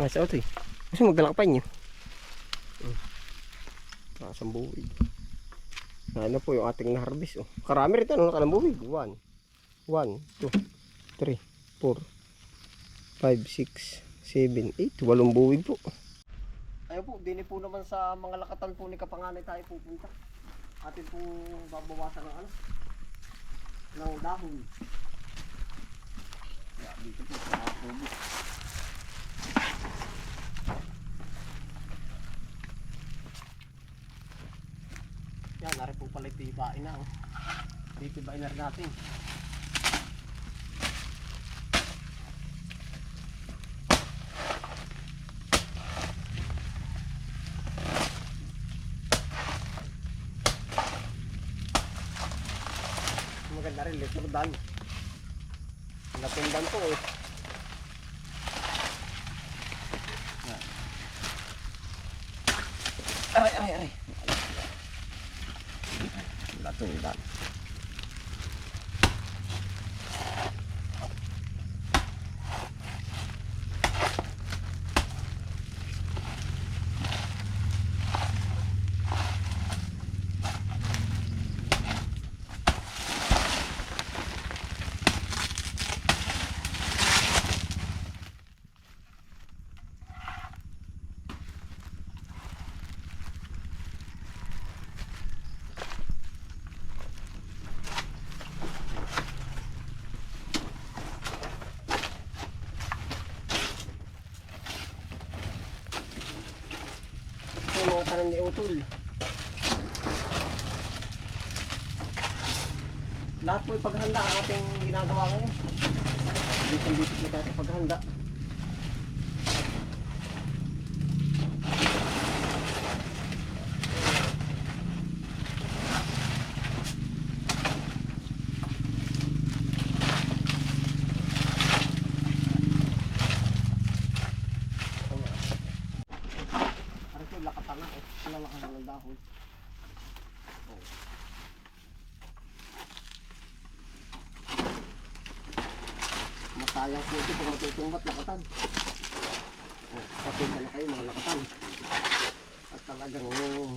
Nga sa otoy. Kasi magdala ka pa inyo. Hmm. Nakasang buwig. Ano po yung ating na-harvest. Oh. Karami rin ano, nakalang buwig. 1, 1, 2, 3, 4, 5, 6, 7, 8. Walong buwig po. Ayun po, dini po naman sa mga lakatan po ni Kapanganay tayo pupunta. Atin po babawasan ng ano, ng dahon. Kaya dito po sa tubo. Yan, nari po pala itibain na. Oh. Titibain na natin. Maganda rin, leturdan. Napundan to eh. Aray, aray, aray. Natundan. Ito tanan ni Utol. Lahat po yung paghanda ang ating ginagawa ngayon. Dito dito po tayo sa paghanda. Ano ito, lakatanga eh. Dahon. Oh. Masayang po ito kung matutumbat lakatan. Oh, pati na kayo mga lakatan. At talagang oh,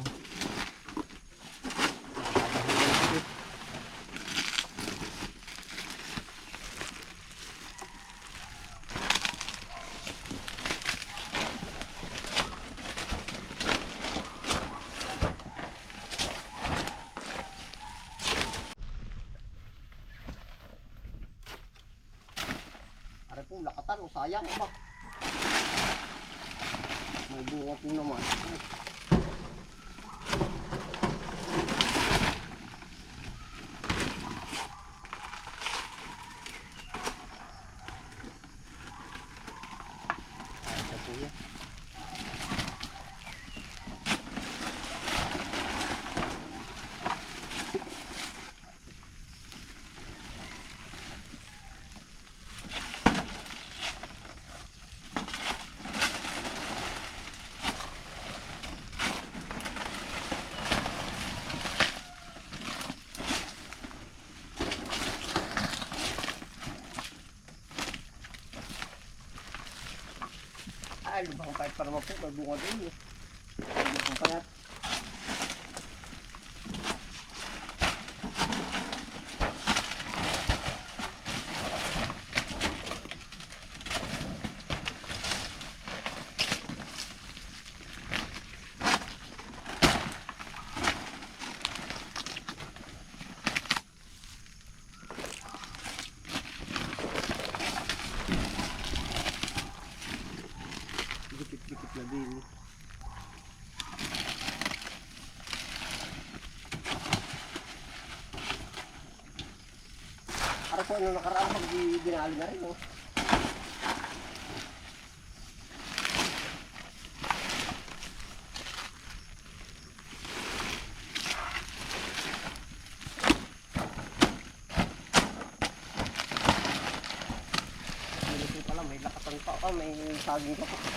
sayang ba? May bunga po naman. Ay, lubang kahit para mapo, may bunga din eh. Lubang kayat. Po ano nakaraan pag dinali na rin, pala, may lakatan pa. Oh, may saging pa po.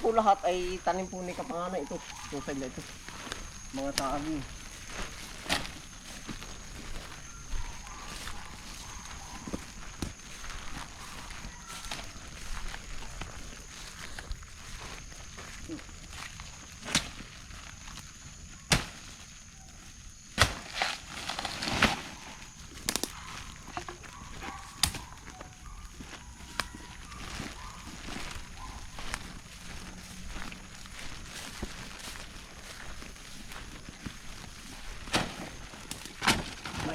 Po lahat ay tanim po ni Kapangana ito. Yung side na ito. Mga taagi.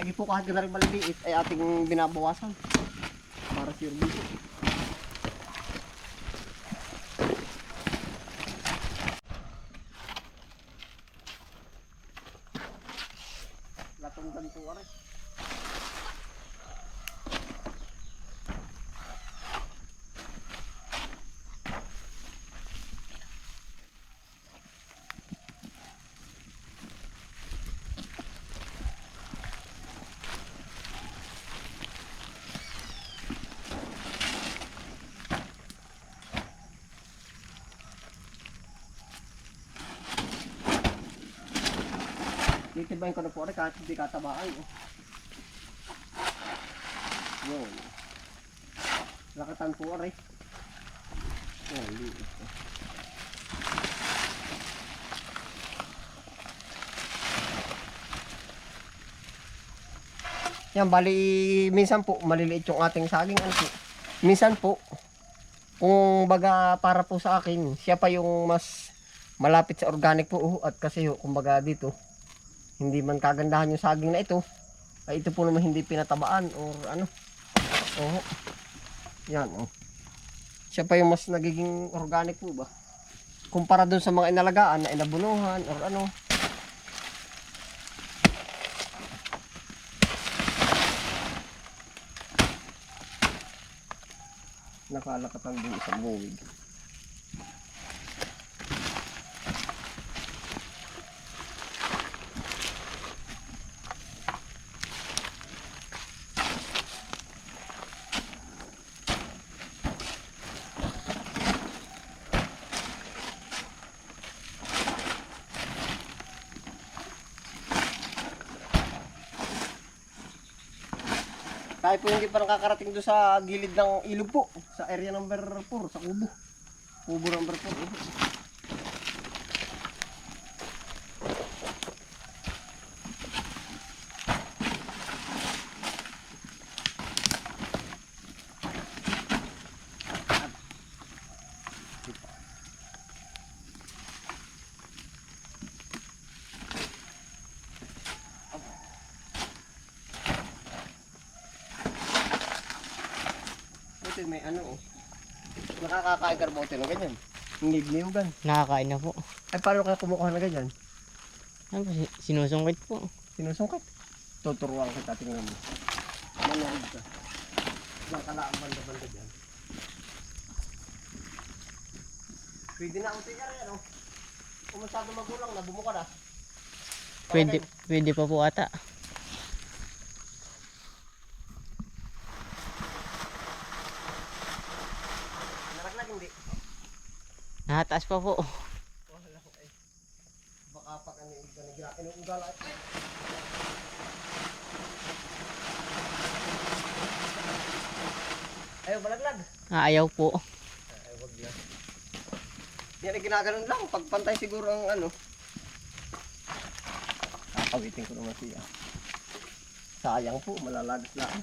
Maigi po kahit gano'n rin maliliit ay ating binabawasan. Para sa service. Latong ganito aray. Titibayin ko na po rin kahit hindi katabaan. Oh. Yun. Lakatan po rin. Oh, liit. Yan, bali, minsan po, maliliit yung ating saging. Ano po? Minsan po, kung baga para po sa akin, siya pa yung mas malapit sa organic po. oh, At kasi, oh, kumbaga dito, hindi man kagandahan yung saging na ito. Ay ito po naman hindi pinatabaan or ano. Oo. Yan oh. Siya pa yung mas nagiging organic po ba? Kumpara dun sa mga inalagaan na inabunuhan or ano. Nakalakatan din isang buwig Tayo po hindi pa nakakarating doon sa gilid ng ilog po. Sa area number 4, sa kubo. Kubo number 4. Buti may ano oh. Nakakakain ka bote ng ganyan. Ngnib-niyugan. Nakakain na po. Ay paano ka kumukuha ng ganyan? Ano si- sinusungkit po. Sinusungkat. Tuturuan kita tingnan mo. Manood ka. Diyan ka lang ang banda-banda dyan. Pwede na uti ka rin ano. Kung masyado magulang na, bumuka na. Pwede, pwede pa po ata. Hindi. Nakataas pa po. Wala ko eh. Baka pa kami ganigla. Inuugala. Ayaw, balaglag. Ah, Ayaw po. Ay, wag na. Yan ay ginaganon lang. Pagpantay siguro ang ano. Kakawitin ko naman siya. Sayang po, malalagas lang.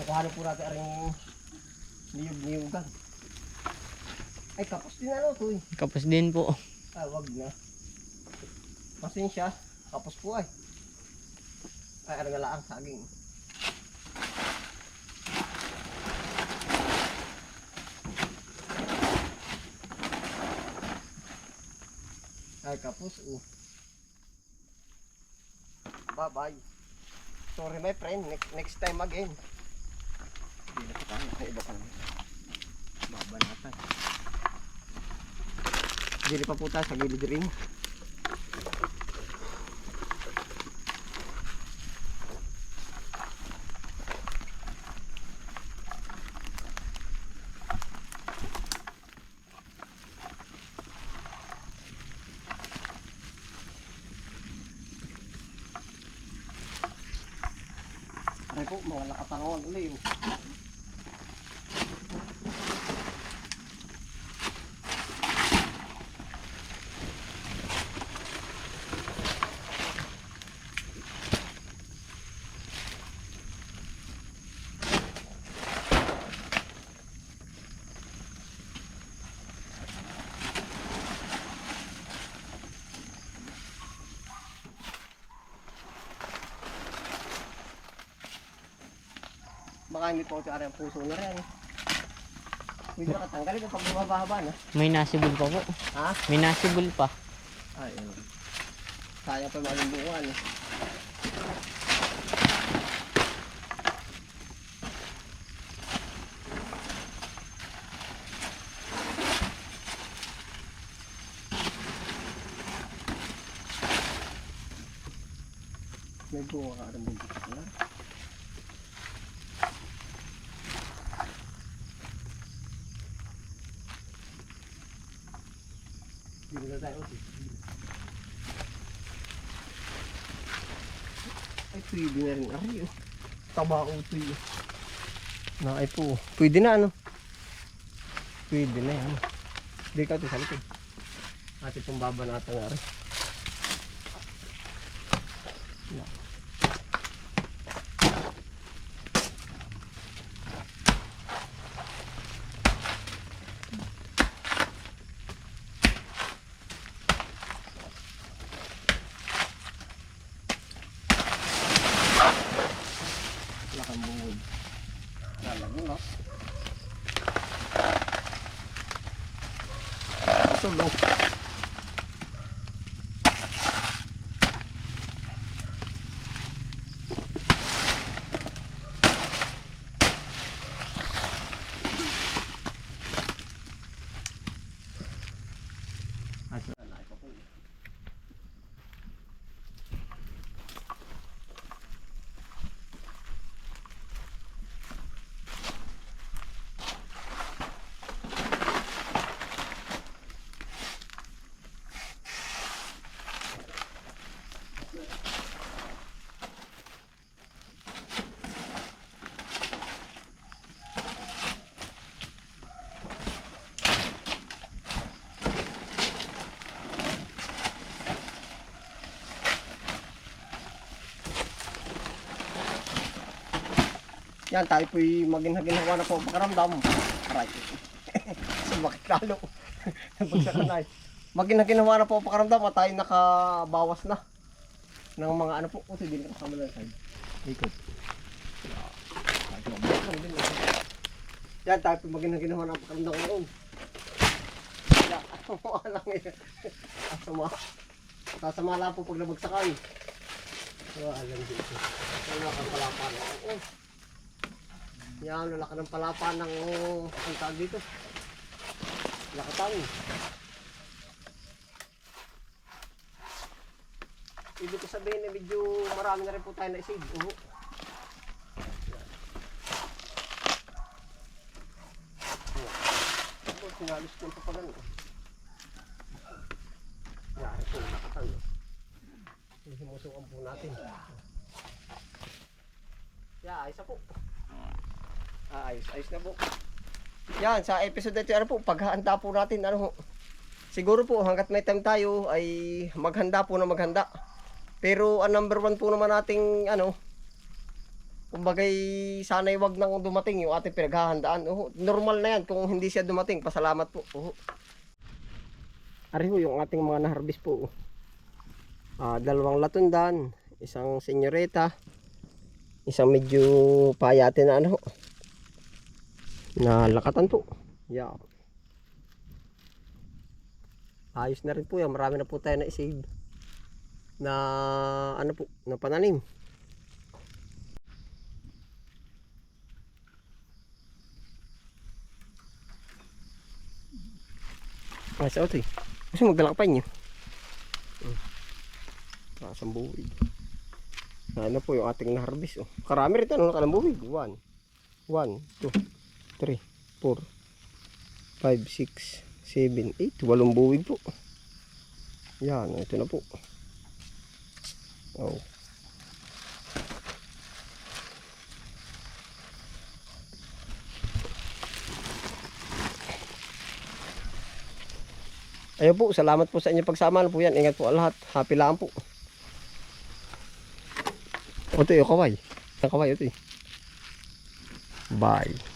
Kukuhanin po natin ang niyog-niyugan. Ay, kapos din ano to eh. Kapos din po. Ah, wag na. Pasensya. Kapos po ay. Ay, ano nga lang, saging. Ay, kapos, oh. Bye-bye. Sorry, my friend. Next, next time again. Hindi na tayo. Ay, iba ka lang. Babanatan. Dili pa po sa gilid rin. Ay po, mawala ka tangon ulit. Baka hindi po ito ang puso na rin. Pwede na katanggalin kapag bumababa na. May nasibol pa po. Ha? May nasibol pa. Ay, ano. Sayang pa maging buwan. eh. May bunga ka rin bundok na. Hindi na tayo. Ay, pwede na rin. Ay, oh. Taba ko yun. Na, ay po. Pwede na, ano? Pwede na yan. Hindi ka ito sa likod. At itong babanatan nga rin. Na. Yan, tayo po'y maginhaginawa na po ang pakaramdam. Aray. Sumakit lalo. Nabagsakanay. Maginhaginawa na po ang pakaramdam at tayo nakabawas na ng mga ano po. Kasi din kasama na side. Ikot. Yan, tayo po'y maginhaginawa na ang pakaramdam ngayon. Yan, ano lang eh. Asama. Sasama lang po pag nabagsakan. Wala lang dito. Wala kang palapan. Oo. Yan, lalaki ng palapa ng ang tawag dito. Lakatan. Ibig ko sabihin na medyo marami na rin po tayo na isig. Oo. Ako, sinalis ko pa pala. Yari po, lakatan. Simusukan po natin. Yeah, isa po. Ah, ayos, ayos na po. Yan, sa episode na ito, ano po, paghahanda po natin, ano. Siguro po, hanggat may time tayo, ay maghanda po na maghanda. Pero ang number one po naman nating, ano, kumbagay, sana'y wag nang dumating yung ating pinaghahandaan. Oh, normal na yan, kung hindi siya dumating, pasalamat po. Oh. Ari ho, yung ating mga naharbis po. Ah, dalawang latundan, isang senyoreta, isang medyo payate na ano na lakatan po. Yeah. Ayos na rin po yan. Marami na po tayo na isave. Na ano po, na pananim. Ay, sa otoy. Kasi magdala ka pa niyo. Ah, sambuwig. Ano po yung ating na-harvest. Oh. Karami rin ito. Ano, kalambuwig. 1, 1, 2, 3, 4, 5, 6, 7, 8. Walong buwig po. Yan, ito na po. Oh. Ayun po, salamat po sa inyong pagsama ano po yan. Ingat po lahat. Happy lang po. Oto yung kaway. Ang kaway, oto Bye.